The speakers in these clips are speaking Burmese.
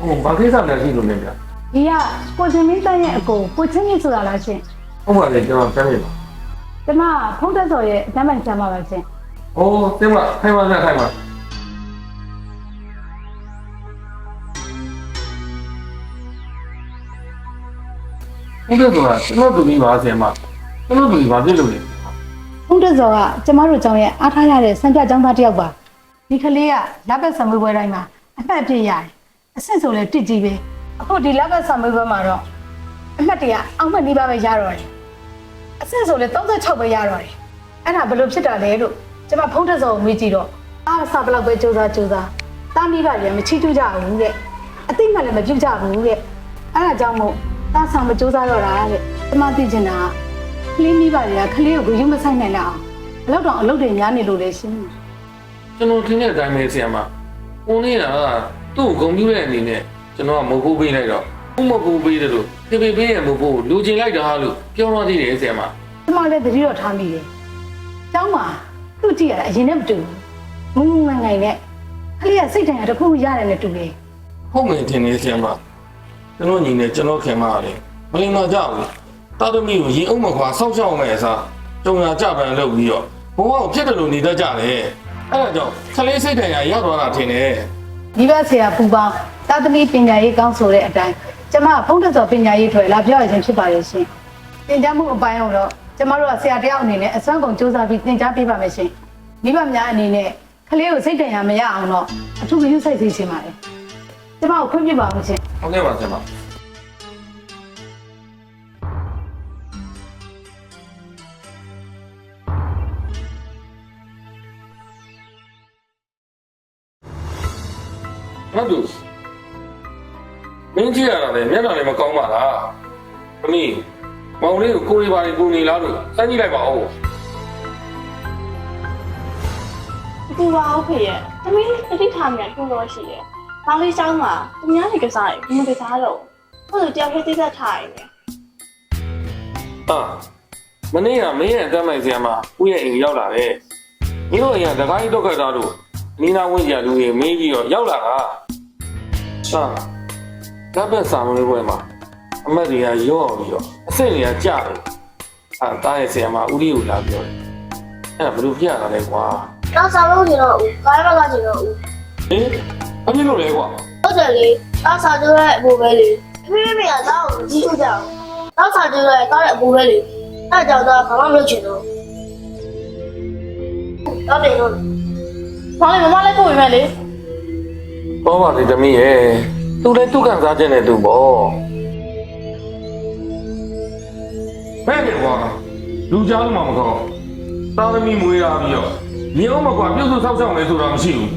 ဟိုဘာကိစ္စလဲရှိလို့လဲဗျာဒီကကိုချင်းမင်းတန်းရဲ့အကိုကိုချင်းကြီးဆိုတာလားရှင်ဟုတ်ပါလေကျွန်တော်ပြန်ပြီပါကျမဖုန်းတက်စော်ရဲ့အတမ်းမှန်ဆံပါပါရှင်အိုးတင်မထိုင်ပါဗျာထိုင်ပါဟုတ်တယ်ဆိုတာကျွန်တော်တူပြီးပါဆင်မကျွန်တော်တူပြီးပါပြစ်လို့လေဖုန်းတက်စော်ကကျမတို့ကျောင်းရဲ့အားထားရတဲ့စံပြကျောင်းသားတစ်ယောက်ပါဒီကလေးကလက်ပတ်ဆံမွေးပွဲတိုင်းမှာအမှတ်အပြည့်ရတယ် အဆင့်ဆိုလဲတစ်ကြီးပဲအခုဒီလက်ပတ်ဆံမွေးပွဲမှာတော့အမှတ်တရအောင်မှတ်နှီးပါပဲရတော့တယ်အဆင့်ဆိုလဲ36ပဲရတော့တယ်အဲ့ဒါဘယ်လိုဖြစ်တာလဲလို့ကျမဖုန်းတက်စော်ကိုမေးကြည့်တော့အားစဘလောက်ပဲစူးစမ်းစူးစမ်းတာမိပါလည်းမချီးကျူးကြဘူးတဲ့အသိမှလည်းမပြုတ်ကြဘူးတဲ့အဲ့ဒါကြောင့်မို့တာဆောင်မစူးစမ်းတော့တာတဲ့ကျမသိချင်တာကကလေးမိပါတွေကကလေးကိုဂရုမဆိုင်နိုင်တော့အလောက်တော့အလုပ်တွေများနေလို့လေရှင်ကျွန်တော်ထင်တဲ့အတိုင်းပဲဆင်မကိုနေက သူ့ကိုဂုံပြူတဲ့အနေနဲ့ကျွန်တော်ကမဟုတ်ပေးလိုက်တော့ဥမဟုတ်ပေးတယ်လို့ဖေဖေပေးရမဟုတ်လူချင်းလိုက်တာလို့ပြောတော့သေးတယ်ဆင်မကျမလည်းတတိတော့ထားမိတယ်။ကျောင်းမှာသူ့ကြည့်ရတာအရင်နဲ့မတူဘူး။ငုံငုံငိုင်ငိုင်နဲ့ကလေးကစိတ်တိုင်းတစ်ခုခုရတယ်နဲ့တူတယ်ဟုတ်မယ်ထင်နေဆင်မကျွန်တော်ညီနေကျွန်တော်ခင်မရတယ်မလင်တော့ကြောက်ဘူးတာသမီကိုရင်အုပ်မခွာဆောက်ရှောက်မယ်အစားကြုံရကြပန်လုပ်ပြီးတော့ဘဝကိုဖြစ်တယ်လို့နေတတ်ကြတယ်အဲ့ဒါကြောင့်ခလေးစိတ်တိုင်းရရောက်သွားတာထင်တယ်။ မိဘဆရာပူပေါင်းတာသမီပညာရေးကောင်းဆိုတဲ့အတိုင်းကျမဖုန်းတက်စော်ပညာရေးထွယ်လာပြောရခြင်းဖြစ်ပါရဲ့ရှင်။သင်ကြားမှုအပိုင်းတော့ကျမတို့ကဆရာတယောက်အနေနဲ့အစွမ်းကုန်စူးစမ်းပြီးသင်ကြားပေးပါမယ်ရှင်။မိဘများအနေနဲ့ကလေးကိုစိတ်တန်ရာမရအောင်တော့အထူးဂရုစိုက်စေချင်ပါတယ်။ကျမကိုခွင့်ပြုပါဦးရှင်။ဟုတ်ကဲ့ပါဆင်မ ။ဟုတ်သူမင်းကြည့်ရတာလေမျက်နှာလည်းမကောင်းပါလား။အမီးမောင်လေးကိုကိုရီပါရီပူနေလားလို့စမ်းကြည့်လိုက်ပါဦး။ဒီပါဟုတ်ဖေရဲ့။သမီးတတိထားမြန်ပြုံးလို့ရှိတယ်။မောင်လေးကျောင်းမှာသူများတွေကစားရင်ဘယ်လိုကစားတော့။ဟုတ်သူတယောက်ပဲသိသက်ထားရတယ်။အာမနေ့ကမင်းရဲ့အတမ်းမိုင်ဆရာမဦးရဲ့အိမ်ရောက်လာတယ်။မင်းတို့အိမ်ကတကားကြီးတော့ခတ်သားတို့နီနာဝင်းကြီးလူတွေမင်းကြီးရောရောက်လာတာ။ စာတပ်ဘက်စာမလို့ပွဲမှာအမတ်တွေကရော့ပြီးတော့အစ်စ်တွေကကြာတယ်အာတားရဲ့ဆရာမဦးလေးကိုလာပြောတယ်အဲ့ဒါဘယ်လိုဖြစ်ရတာလဲကွာနောက်ဆောင်လို့ကျင်တော့ဦးကားဘက်ကကျင်တော့ဦးဟင်အဖြစ်လို့လဲကွာဟုတ်တယ်လေနောက်ဆောင်ကျိုးရဲ့အဘူပဲလေဖေးဖေးကတော့ကြီးထုတ်ကြအောင်နောက်ဆောင်ကျိုးရဲ့ကားရဲ့အဘူပဲလေအဲ့ကြောင့်တော့ဘာမှမလုပ်ချင်တော့တော့တယ်တော့။ဘာလဲမမလေးပို့ပေးမယ်လေ ဘောပါလေတမီးရဲ့သူလည်းသူ့ကန်စားခြင်းနဲ့သူပေါ့ဘယ်နဲ့ကွာလူကြားလို့မှမကောင်းသားသမီးမွေးလာပြီးတော့မြေအောင်မကွာပြုတ်စုဆောက်ရှောက်နေဆိုတာမရှိဘူး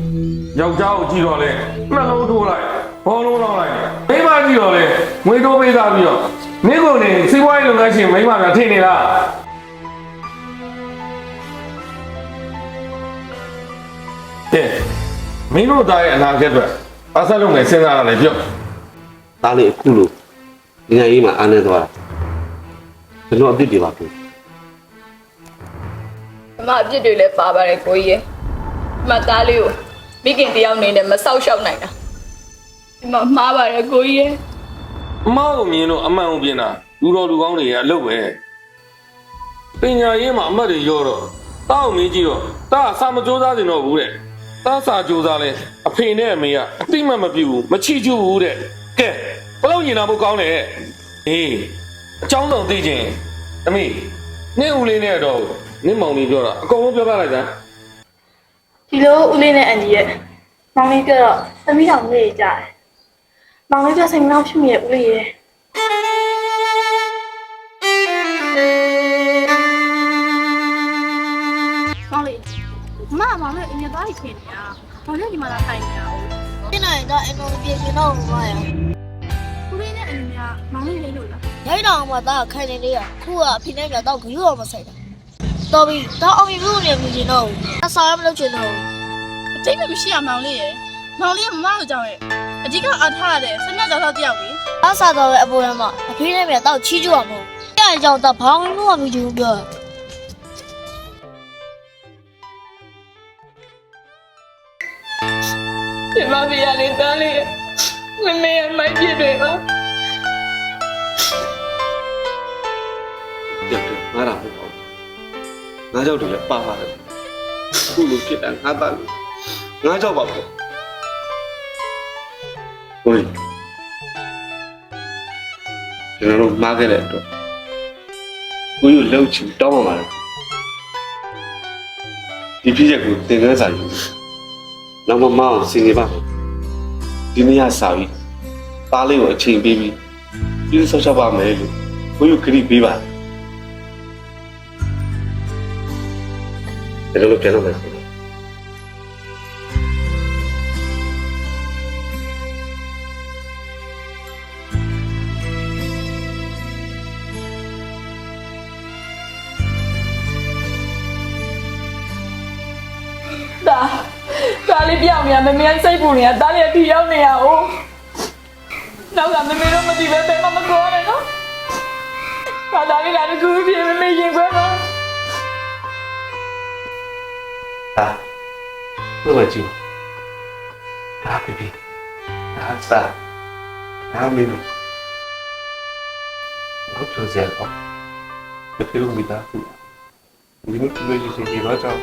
ယောက်ျားကိုကြည့်တော့လေနှလုံးထိုးလိုက်ဘောလုံးလောက်လိုက်မိန်းမကြည့်တော့လေငွေတိုးပေးသားပြီးတော့မင်းကိုနေစီးပွားရေးလုပ်ငန်းရှင်မိန်းမများထင်နေလားတဲ့မင်းတို့သားရဲ့အနာဂတ်အတွက် အဆက်လုပ်မယ်စဉ်းစားရလဲပြော့တားလေးအခုလို့ဒီနိုင်ငံရေးမှာအားနေသွားတာကျွန်တော်အပြစ်တွေပါဘူးမမအပြစ်တွေလည်းပါပါတယ်ကိုကြီးရဲ့ဒီမသားလေးကိုမိခင်တယောက်အနေနဲ့မဆောက်ရှောက်နိုင်တာဒီမမှားပါတယ်ကိုကြီးရဲ့အမောက်ကိုမြင်လို့အမှန်ကိုပြင်တာလူတော်လူကောင်းတွေကအလုပ်ပဲပညာရေးမှာအမတ်တွေရောတော့တောက်မင်းကြီးတော့တာစာမကြိုးစားစင်တော့ဘူးတဲ့ တာစာကြိုးစားလဲအဖေနဲ့အမေကအတိမတ်မပြူဘူးမချီကျူဘူးတဲ့ကဲဘလို့ရင်နာဖို့ကောင်းတယ်အေးအကြောင်းတော့သိချင်းအမေနင့်ဦးလေးနဲ့တော့နင့်မောင်လေးပြောတာအကုန်လုံးပြောပြလိုက်စမ်းဒီလိုဦးလေးနဲ့အန်ဒီရဲ့မောင်လေးကတော့သမီးတော်မေ့ကြတယ်မောင်လေးကစိတ်မနှောက်ဖြစ်မိရဲ့ဦးလေးရဲ့ မမမောင်လေးအမြဲသွားချိန်နေတာမောင်လေးဒီမှာလာထိုင်နေတာဟုတ်ပြနေတော့အင်တော်ပြေရှင်တော့မှာရခုလေးနဲ့အမြဲမောင်လေးလေးလို့လားရိုက်တော်မှာတော့ခိုင်နေလေးရခုကအဖေနဲ့ပြတော့ဂရုတော်မဆိုင်တာတော်ပြီတော့အောင်ပြီလို့နေမြင်တော့အဆောင်ရမလုပ်ချင်တော့အတိတ်ကမရှိရမောင်လေးရယ်မောင်လေးကမမကိုကြောင်းရဲ့အဓိကအားထားရတဲ့ဆင်းရဲကြောင်တော့တယောက်လေအဆာတော်ရဲ့အပေါ်ရမှာအဖေနဲ့ပြတော့ချီးကျူးအောင်မဟုတ်အဲ့အကြောင်းတော့ဘောင်းလို့မမြင်ဘူးပြော ဒီမဖေရလေးသားလေးရဲ့မမမေရဲ့မိုက်ပြစ်တွေပါပြတ်တယ်ငါတော့မဟုတ်ဘူးငါကြောက်တယ်လည်းပါပါတယ်ခုလိုဖြစ်တာငါသားလို့ငါကြောက်ပါပေါ့ဟိုကျွန်တော်တို့မှားခဲ့တဲ့အတွက်ကိုယူလှုပ်ချူတောင်းပါပါလေဒီပြည့်ချက်ကိုသင်ခန်းစာယူ နောက်မမအောင်စင်နေပါမယ်ဒီနေ့ကစာပြီးသားလေးကိုအချိန်ပေးပြီးပြည့်စုံချပါမယ်လို့ကိုယူခရီးပေးပါဒါလို့ပြန်တော့မယ်ဆိုတော့ဒါ ဒါလေးပြောင်းနေရမမေကစိတ်ပူနေတာဒါလေးအထီရောက်နေရအောင်နောက်ကမမေတော့မသိပဲဘယ်မှမကောနဲ့နော်ဒါဒါလေးလည်းကူပြေမမေရင်ခွဲတော့ဟာဘယ်မှာကြည့်ဟာဘီဘီဟာစာဟာမင်းဘာပြောစရာလဲဘယ်လိုမိသားစုဒီလိုသူတို့ရှိနေကြတာတော့